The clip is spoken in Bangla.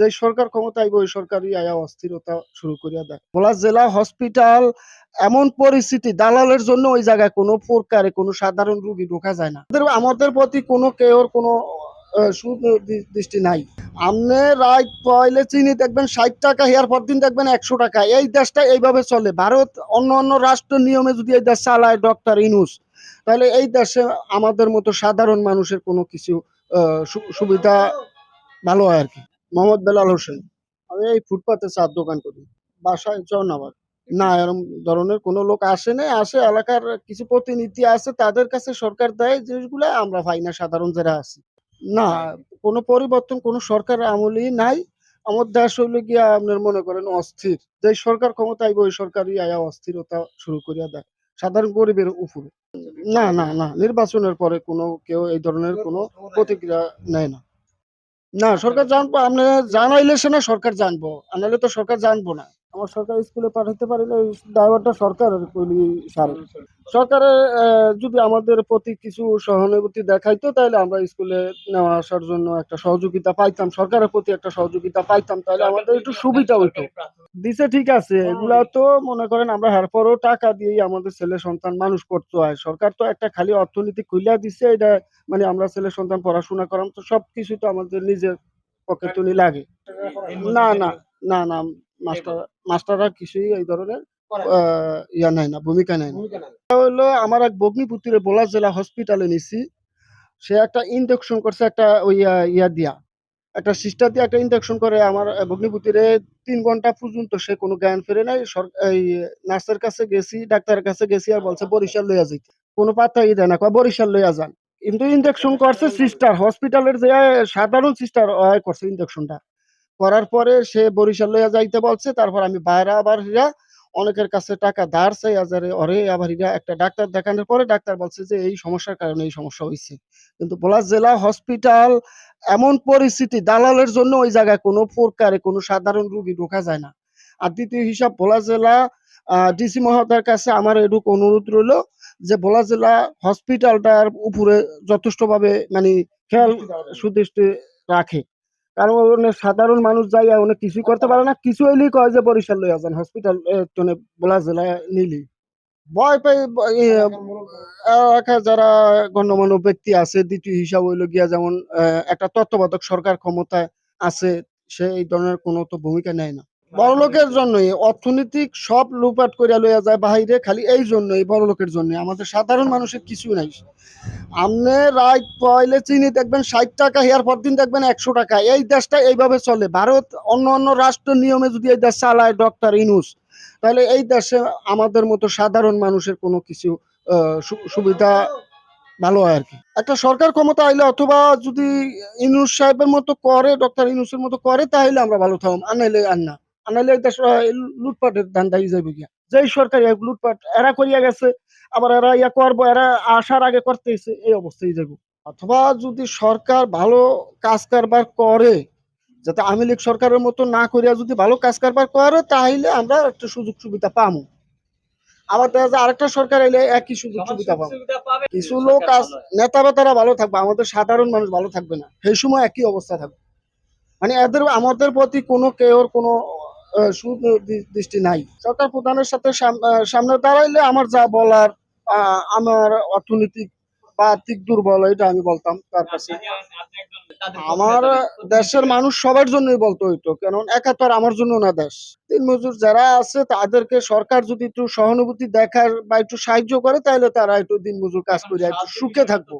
যে সরকার ক্ষমতায় ওই সরকারই আয়া অস্থিরতা শুরু করিয়া দেয়। ভোলা জেলা হসপিটাল এমন পরিস্থিতি দালালের জন্য ওই জায়গায় কোনো প্রকারে কোনো সাধারণ রোগী ঢোকা যায় না। আমাদের- প্রতি কোনো কেউর কোনো আহ, সুদৃষ্টি নাই। আপনি রাইট পয়লে চিনি দেখবেন ষাট টাকা হেয়ার পর দিন দেখবেন একশো টাকা। এই দেশটা এইভাবে চলে। ভারত অন্য অন্য রাষ্ট্র নিয়মে যদি এই দেশ চালায় ডক্টর ইনুস তাহলে এই দেশে আমাদের মতো সাধারণ মানুষের কোনো কিছু সুবিধা ভালো হয় আর কি। মোহাম্মদ বেলাল হোসেন। আমি এই ফুটপাতে চার দোকান করি। বাসায় জনাবার না এরকম ধরনের কোনো লোক আসে না আসে, এলাকার কিছু প্রতিনিধি আছে, তাদের কাছে সরকার দেয় জিনিসগুলো, আমরা পাই না, সাধারণ যারা আছি। না, কোনো পরিবর্তন, কোনো সরকার আমলেই নাই। আমার দেশ হইল গিয়া আপনার মনে করেন অস্থির। যে সরকার ক্ষমতায় ওই সরকারই আয়া অস্থিরতা শুরু করিয়া দেয়। সাধারণ গরিবের উপরে। না না না, নির্বাচনের পরে কোনো কেউ এই ধরনের কোনো প্রতিক্রিয়া নেয় না। না সরকার জানব আপনি জানাইলে সে না সরকার জানব আনালে তো সরকার জানব না। আমার সরকার স্কুলে পাঠাতে পারিলে দায়ভারটা সরকারের কইলি সারে। সরকারের যদি আমাদের প্রতি কিছু সহানুভূতি দেখাইতো তাহলে আমরা স্কুলে নেওয়া আসার জন্য একটা সহযোগিতা পাইতাম, সরকারের প্রতি একটা সহযোগিতা পাইতাম তাহলে আমাদের একটু সুবিধা হইতো। দিছে ঠিক আছে, এগুলা তো মনে করেন আমরা এরপরও টাকা দিয়েই আমাদের ছেলে সন্তান মানুষ করতে হয়। সরকার তো একটা খালি অর্থনীতি খুলিয়া দিছে, এটা মানে আমরা ছেলে সন্তান পড়াশোনা করাম, তো সবকিছু তো আমাদের নিজের তুলি লাগে। না না না না মাস্টার মাস্টাররা কিছুই এই ধরনের ইয়া নাই না ভূমিকা নেয় না। হলো আমার এক ভগ্নিপুত্রে বোলা জেলা হসপিটালে নিছি। সে একটা ইনজেকশন করছে একটা ওই ইয়া- ইয়া দিয়া। একটা সিস্টার দিয়ে একটা ইনজেকশন করে আমার ভগ্নিপুত্রে তিন ঘণ্টা পর্যন্ত সে কোনো জ্ঞান ফেরে নাই। এই নার্সের কাছে গেছি ডাক্তারের কাছে গেছি আর বলছে বরিশাল লইয়া যাইতে। কোনো পাত্তাই দেয় না। কয় বরিশাল লইয়া যান। কিন্তু ইনজেকশন করছে সিস্টার হসপিটালের যে সাধারণ সিস্টার করছে ইনজেকশনটা করার পরে সে বরিশাল লইয়া যাইতে বলছে, তারপর আমি বাইরে আবার হিরা অনেকের কাছে টাকা ধার চাই, আজারে অরে আবার হিরা একটা ডাক্তার দেখানোর পরে ডাক্তার বলছে যে এই সমস্যার কারণে এই সমস্যা হয়েছে কিন্তু ভোলা জেলা হসপিটাল এমন পরিস্থিতি, দালালের জন্য ওই জায়গায় কোনো প্রকারে কোনো সাধারণ রোগী ঢোকা যায় না। আর দ্বিতীয় হিসাব ভোলা জেলা ডিসি মহোদয়ের কাছে আমার এটুকু অনুরোধ রইল যে ভোলা জেলা হসপিটালটার উপরে যথেষ্টভাবে মানে খেয়াল, সুদৃষ্টি রাখে। কারণ অনেক সাধারণ মানুষ যাই অনেক কিছুই করতে পারে না। কিছু হইলেই কয় যে বরিশাল লইয়া যান হসপিটাল বলা জেলায় নিলি। ভয় পাই এলাকায় যারা গণ্যমান্য ব্যক্তি আছে, দ্বিতীয় হিসাব হইল গিয়া যেমন একটা তত্ত্বাবধায়ক সরকার ক্ষমতায় আছে, সে এই ধরনের কোনো তো ভূমিকা নেয় না। বড় লোকের জন্যই অর্থনৈতিক সব লুপাট করিয়া লইয়া যায় বাহিরে, খালি এই জন্যই বড় লোকের জন্য আমাদের সাধারণ মানুষের কিছু নাই। আপনি রাইট পয়লে চিনি দেখবেন ষাট টাকা, হেয়ার পর দিন দেখবেন একশো টাকা। এই দেশটা এইভাবে চলে। ভারত অন্য অন্য রাষ্ট্র নিয়মে যদি এই দেশ চালায়, ডক্টর ইনুস, তাহলে এই দেশে আমাদের মতো সাধারণ মানুষের কোনো কিছু সুবিধা ভালো হয় আর কি। একটা সরকার ক্ষমতা আইলে অথবা যদি ইনুস সাহেবের মতো করে, ডক্টর ইনুসের মতো করে, তাহলে আমরা ভালো থাকব আনাইলে আর না। দেশ লুটপাটের ধান্দাই যাবে গিয়া। যেই সরকার লুটপাট এরা করিয়া গেছে, আবার এরা ইয়া করব, এরা আসার আগে করতেছে এই অবস্থায় অথবা যদি সরকার ভালো কাজ কারবার করে, যাতে আওয়ামী লীগ সরকারের মতো না করিয়া যদি ভালো কাজ কারবার করে তাহলে আমরা একটা সুযোগ সুবিধা পাবো আবার দেখা যায় আরেকটা সরকার এলে একই সুযোগ সুবিধা পাবো। কিছু লোক নেতা বেতারা ভালো থাকবে, আমাদের সাধারণ মানুষ ভালো থাকবে না। সেই সময় একই অবস্থা থাকবে। মানে এদের, আমাদের প্রতি কোনো কেউর কোনো সুদৃষ্টি নাই। সরকার প্রধানের সাথে সাম- সামনে দাঁড়াইলে আমার যা বলার আমার অর্থনৈতিক বা আর্থিক দুর্বল, এটা আমি বলতাম তার কাছে। আমার দেশের মানুষ সবার জন্যই বলতে হইতো কারণ একা তো আর আমার জন্য না দেশ। দিন মজুর যারা আছে, তাদেরকে সরকার যদি একটু সহানুভূতি দেখার বা একটু সাহায্য করে, তাহলে তারা একটু দিন মজুর কাজ করে, একটু সুখে থাকব।